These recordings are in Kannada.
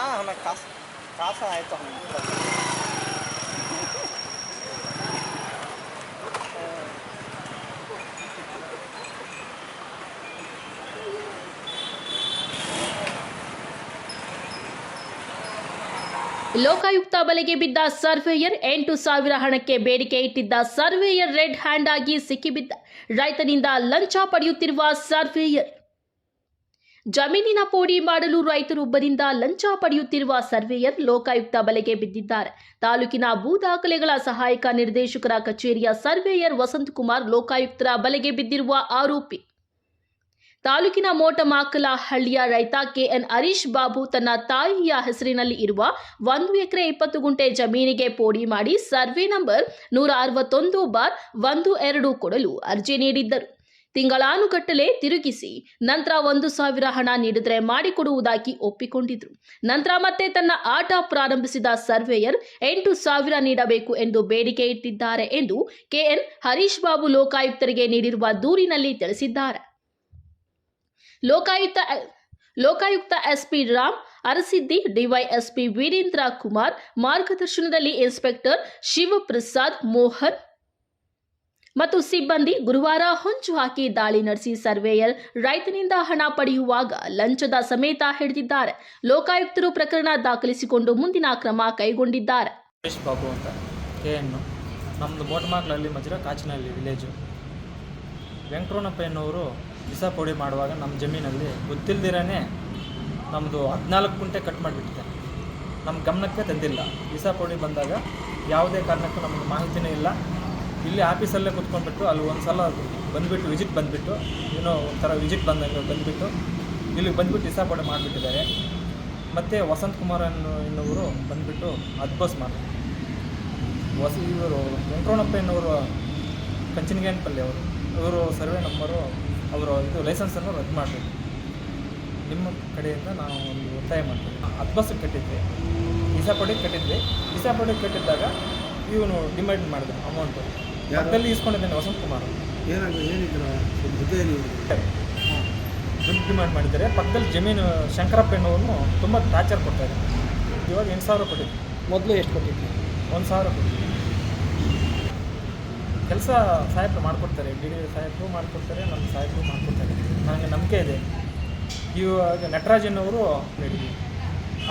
हमें खास खास आए तो हम ಲೋಕಾಯುಕ್ತ ಬಲೆಗೆ ಬಿದ್ದ ಸರ್ವೇಯರ್ ಎಂಟು ಸಾವಿರ ಹಣಕ್ಕೆ ಬೇಡಿಕೆ ಇಟ್ಟಿದ್ದ ಸರ್ವೇಯರ್ ರೆಡ್ ಹ್ಯಾಂಡ್ ಆಗಿ ಸಿಕ್ಕಿಬಿದ್ದ ರೈತನಿಂದ ಲಂಚ ಪಡೆಯುತ್ತಿರುವ ಸರ್ವೇಯರ್ ಜಮೀನಿನ ಪೋಡಿ ಮಾಡಲು ರೈತರೊಬ್ಬರಿಂದ ಲಂಚ ಪಡೆಯುತ್ತಿರುವ ಸರ್ವೇಯರ್ ಲೋಕಾಯುಕ್ತ ಬಲೆಗೆ ಬಿದ್ದಿದ್ದಾರೆ. ತಾಲೂಕಿನ ಭೂ ದಾಖಲೆಗಳ ಸಹಾಯಕ ನಿರ್ದೇಶಕರ ಕಚೇರಿಯ ಸರ್ವೇಯರ್ ವಸಂತಕುಮಾರ್ ಲೋಕಾಯುಕ್ತರ ಬಲೆಗೆ ಬಿದ್ದಿರುವ ಆರೋಪಿ. ತಾಲೂಕಿನ ಮೋಟಮಾಕಲ ಹಳ್ಳಿಯ ರೈತ ಕೆಎನ್ ಹರೀಶ್ ಬಾಬು ತನ್ನ ತಾಯಿಯ ಹೆಸರಿನಲ್ಲಿ ಇರುವ ಒಂದು ಎಕರೆ ಇಪ್ಪತ್ತು ಗುಂಟೆ ಜಮೀನಿಗೆ ಪೋಡಿ ಮಾಡಿ ಸರ್ವೆ ನಂಬರ್ ನೂರ ಅರವತ್ತೊಂದು ಬಾರ್ ಒಂದು ಎರಡು ಕೊಡಲು ಅರ್ಜಿ ನೀಡಿದ್ದರು. ತಿಂಗಳಾನುಗಟ್ಟಲೆ ತಿರುಗಿಸಿ ನಂತರ ಒಂದು ಸಾವಿರ ಹಣ ನೀಡಿದರೆ ಮಾಡಿಕೊಡುವುದಾಗಿ ಒಪ್ಪಿಕೊಂಡಿದ್ರು. ನಂತರ ಮತ್ತೆ ತನ್ನ ಆಟ ಪ್ರಾರಂಭಿಸಿದ ಸರ್ವೇಯರ್ ಎಂಟು ಸಾವಿರ ನೀಡಬೇಕು ಎಂದು ಬೇಡಿಕೆ ಇಟ್ಟಿದ್ದಾರೆ ಎಂದು ಕೆಎನ್ ಹರೀಶ್ ಬಾಬು ಲೋಕಾಯುಕ್ತರಿಗೆ ನೀಡಿರುವ ದೂರಿನಲ್ಲಿ ತಿಳಿಸಿದ್ದಾರೆ. ಲೋಕಾಯುಕ್ತ ಲೋಕಾಯುಕ್ತ ಎಸ್ಪಿ ರಾಮ್ ಅರಸಿದ್ದಿ, ಡಿವೈಎಸ್ಪಿ ವೀರೇಂದ್ರ ಕುಮಾರ್ ಮಾರ್ಗದರ್ಶನದಲ್ಲಿ ಇನ್ಸ್ಪೆಕ್ಟರ್ ಶಿವಪ್ರಸಾದ್ ಮೋಹನ್ ಮತ್ತು ಸಿಬ್ಬಂದಿ ಗುರುವಾರ ಹೊಂಚು ಹಾಕಿ ದಾಳಿ ನಡೆಸಿ ಸರ್ವೇಯರ್ ರೈತನಿಂದ ಹಣ ಪಡೆಯುವಾಗ ಲಂಚದ ಸಮೇತ ಹಿಡಿದಿದ್ದಾರೆ. ಲೋಕಾಯುಕ್ತರು ಪ್ರಕರಣ ದಾಖಲಿಸಿಕೊಂಡು ಮುಂದಿನ ಕ್ರಮ ಕೈಗೊಂಡಿದ್ದಾರೆ. ಬಾಬು ಅಂತ, ಕೆ ಎನ್ನು ನಮ್ಮದು ಮೋಟಮಾಗ್ಲಲ್ಲಿ ಮಜ್ರ ಕಾಚಿನಹಳ್ಳಿ ವಿಲೇಜು. ವೆಂಕಟರಮಣಪ್ಪಯ್ಯನವರು ಮಾಡುವಾಗ ನಮ್ಮ ಜಮೀನಲ್ಲಿ ಗೊತ್ತಿಲ್ದಿರೇ ನಮ್ಮದು ಹದಿನಾಲ್ಕು ಕುಂಟೆ ಕಟ್ ಮಾಡಿಬಿಟ್ಟಿದೆ. ನಮ್ಮ ಗಮನಕ್ಕೆ ತಂದಿಲ್ಲ. ಬಿಸ ಪೌಡಿ ಬಂದಾಗ ಯಾವುದೇ ಕಾರಣಕ್ಕೂ ನಮಗೆ ಮಾಹಿತಿನೇ ಇಲ್ಲ. ಇಲ್ಲಿ ಆಫೀಸಲ್ಲೇ ಕುತ್ಕೊಂಡ್ಬಿಟ್ಟು ಅಲ್ಲಿ ಒಂದು ಸಲ ಬಂದುಬಿಟ್ಟು ವಿಸಿಟ್ ಬಂದುಬಿಟ್ಟು, ಏನೋ ಒಂಥರ ವಿಸಿಟ್ ಬಂದಂಗೆ ಬಂದುಬಿಟ್ಟು, ಇಲ್ಲಿಗೆ ಬಂದುಬಿಟ್ಟು ಇಸಾಪಡೆ ಪೌಡಿ ಮಾಡಿಬಿಟ್ಟಿದ್ದಾರೆ. ಮತ್ತು ವಸಂತ್ ಕುಮಾರ್ ಅನ್ನೋ ಎನ್ನುವರು ಬಂದುಬಿಟ್ಟು ಅದ್ಬಸ್ ಮಾಡಿ ಹೊಸ ಇವರು ವೆಂಕಟರಣಪ್ಪ ಎನ್ನುವರು ಕಂಚಿನಗೇನಪಲ್ಲಿ ಅವರು, ಇವರು ಸರ್ವೆ ನಂಬರು, ಅವರು ಇದು ಲೈಸೆನ್ಸನ್ನು ರದ್ದು ಮಾಡಬೇಕು ನಿಮ್ಮ ಕಡೆಯಿಂದ ನಾವು ಒಂದು ಒತ್ತಾಯ ಮಾಡ್ತೀವಿ. ಹತ್ತು ಕಟ್ಟಿದ್ವಿ. ಇಸಾಪಡಿಗೆ ಕಟ್ಟಿದ್ವಿ. ಇಸಾಪಡಿಗೆ ಕಟ್ಟಿದ್ದಾಗ ಇವನು ಡಿಮ್ಯಾಂಡ್ ಮಾಡಿದ್ರು ಅಮೌಂಟು ಪಕ್ಕದಲ್ಲಿ ಇಸ್ಕೊಂಡಿದ್ದೇನೆ ವಸಂತ ಕುಮಾರ್. ಏನಾಗ ಏನಿದ್ರ ದುಡ್ಡು ಡಿಮ್ಯಾಂಡ್ ಮಾಡಿದ್ದಾರೆ. ಪಕ್ಕದಲ್ಲಿ ಜಮೀನು ಶಂಕರಪ್ಪ ಎನ್ನುವನು ತುಂಬ ಟಾರ್ಚರ್ ಕೊಡ್ತಾರೆ ಇವಾಗ ಎಂಟು ಸಾವಿರ ಕೊಟ್ಟಿದ್ದೆ. ಮೊದಲು ಎಷ್ಟು ಕೊಟ್ಟಿದ್ದೆ ಒಂದು ಸಾವಿರ ಕೊಟ್ಟಿದ್ದೆ. ಕೆಲಸ ಸಾಹೇಬ್ರು ಮಾಡಿಕೊಡ್ತಾರೆ. ಡಿ ಡಿ ಸಾಹೇಬರು ಮಾಡಿಕೊಡ್ತಾರೆ ನಮ್ಮ ಸಾಹೇಬರು ಮಾಡಿಕೊಡ್ತಾರೆ. ನನಗೆ ನಂಬಿಕೆ ಇದೆ. ಇವಾಗ ನಟರಾಜ್ ಹೇಳಿದ್ವಿ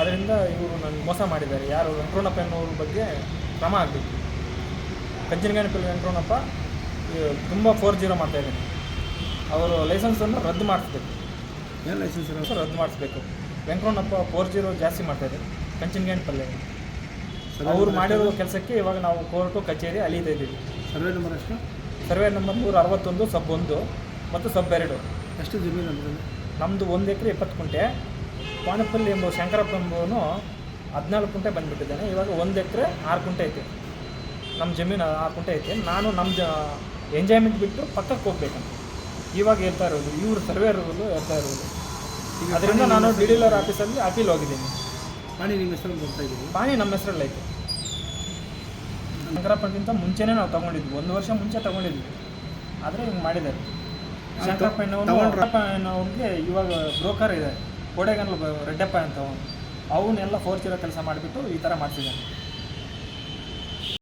ಅದರಿಂದ ಇವರು ನನಗೆ ಮೋಸ ಮಾಡಿದ್ದಾರೆ. ಯಾರು ವೆಂಕಟರಮಣಪ್ಪ ಎನ್ನುವ್ರ ಬಗ್ಗೆ ಕ್ರಮ ಆಗಬೇಕು. ಕಂಚಿನಗಣಪಲ್ಲಿ ವೆಂಕಟರಮಣಪ್ಪ ತುಂಬ ಫೋರ್ ಜೀರೋ ಮಾಡ್ತಾಯಿದ್ದಾನೆ ಅವರು ಲೈಸೆನ್ಸನ್ನು ರದ್ದು ಮಾಡಿಸ್ಬೇಕು. ಏನು ಲೈಸೆನ್ಸ್ ಇರೋ ರದ್ದು ಮಾಡಿಸ್ಬೇಕು. ವೆಂಕಟರಮಣಪ್ಪ ಫೋರ್ ಜೀರೋ ಜಾಸ್ತಿ ಮಾಡ್ತಾಯಿದ್ದಾರೆ ಪಲ್ಲೆ. ಅವರು ಮಾಡಿರೋ ಕೆಲಸಕ್ಕೆ ಇವಾಗ ನಾವು ಕೋರ್ಟು ಕಚೇರಿ ಅಲೀತಾ ಇದ್ದೀವಿ. ಸರ್ವೆ ನಂಬರ್ ಎಷ್ಟು? ಸರ್ವೆ ನಂಬರ್ ನೂರ ಅರವತ್ತೊಂದು ಸಬ್ ಒಂದು ಮತ್ತು ಸಬ್ ಎರಡು. ಎಷ್ಟು ಜಮೀನು ಅದರಲ್ಲಿ ನಮ್ಮದು ಒಂದು ಎಕರೆ ಇಪ್ಪತ್ತು ಕುಂಟೆ. ಪಾನಪಲ್ಲಿ ಎಂಬ ಶಂಕರಪ್ಪ ಎಂಬುವನು ಹದಿನಾಲ್ಕು ಕುಂಟೆ ಬಂದುಬಿಟ್ಟಿದ್ದಾನೆ. ಇವಾಗ ಒಂದು ಎಕರೆ ಆರು ಕುಂಟೆ ಐತೆ. ನಮ್ಮ ಜಮೀನು ಆ ಕುಂಟೆ ಐತೆ. ನಾನು ನಮ್ಮ ಜ ಎಂಜಾಯ್ಮೆಂಟ್ ಬಿಟ್ಟು ಪಕ್ಕಕ್ಕೆ ಹೋಗ್ಬೇಕಂತ. ಇವಾಗ ಹೇಳ್ತಾ ಇರೋದು ಇವರು ಸರ್ವೆ ಇರೋದು ಹೇಳ್ತಾ ಇರೋದು. ಈಗ ಅದರಿಂದ ನಾನು ಡಿಡಿಲರ್ ಆಫೀಸಲ್ಲಿ ಅಪೀಲ್ ಹೋಗಿದ್ದೀನಿ. ಪಾಣಿ ನಿಮ್ಮ ಹೆಸರು ಬರ್ತಾ ಇದ್ದೀನಿ ಪಾಣಿ ನಮ್ಮ ಹೆಸರಲ್ಲಿ ಐತೆ. ಶಂಕರಪ್ಪನಿಗಿಂತ ಮುಂಚೆನೇ ನಾವು ತಗೊಂಡಿದ್ವಿ. ಒಂದು ವರ್ಷ ಮುಂಚೆ ತಗೊಂಡಿದ್ವಿ. ಆದರೆ ಹಿಂಗೆ ಮಾಡಿದ್ದಾರೆ? ಶಂಕರಪ್ಪನವ್ರಿಗೆ ಇವಾಗ ಬ್ರೋಕರ್ ಇದೆ. ಕೋಡೆಗನ್ಲು ರೆಡ್ಡಪ್ಪ ಅಂತ ಅವನು. ಅವನ್ನೆಲ್ಲ ಫೋರ್ಸ್ ಇರೋ ಕೆಲಸ ಮಾಡಿಬಿಟ್ಟು ಈ ಥರ ಮಾಡ್ತಿದ್ದಾನೆ.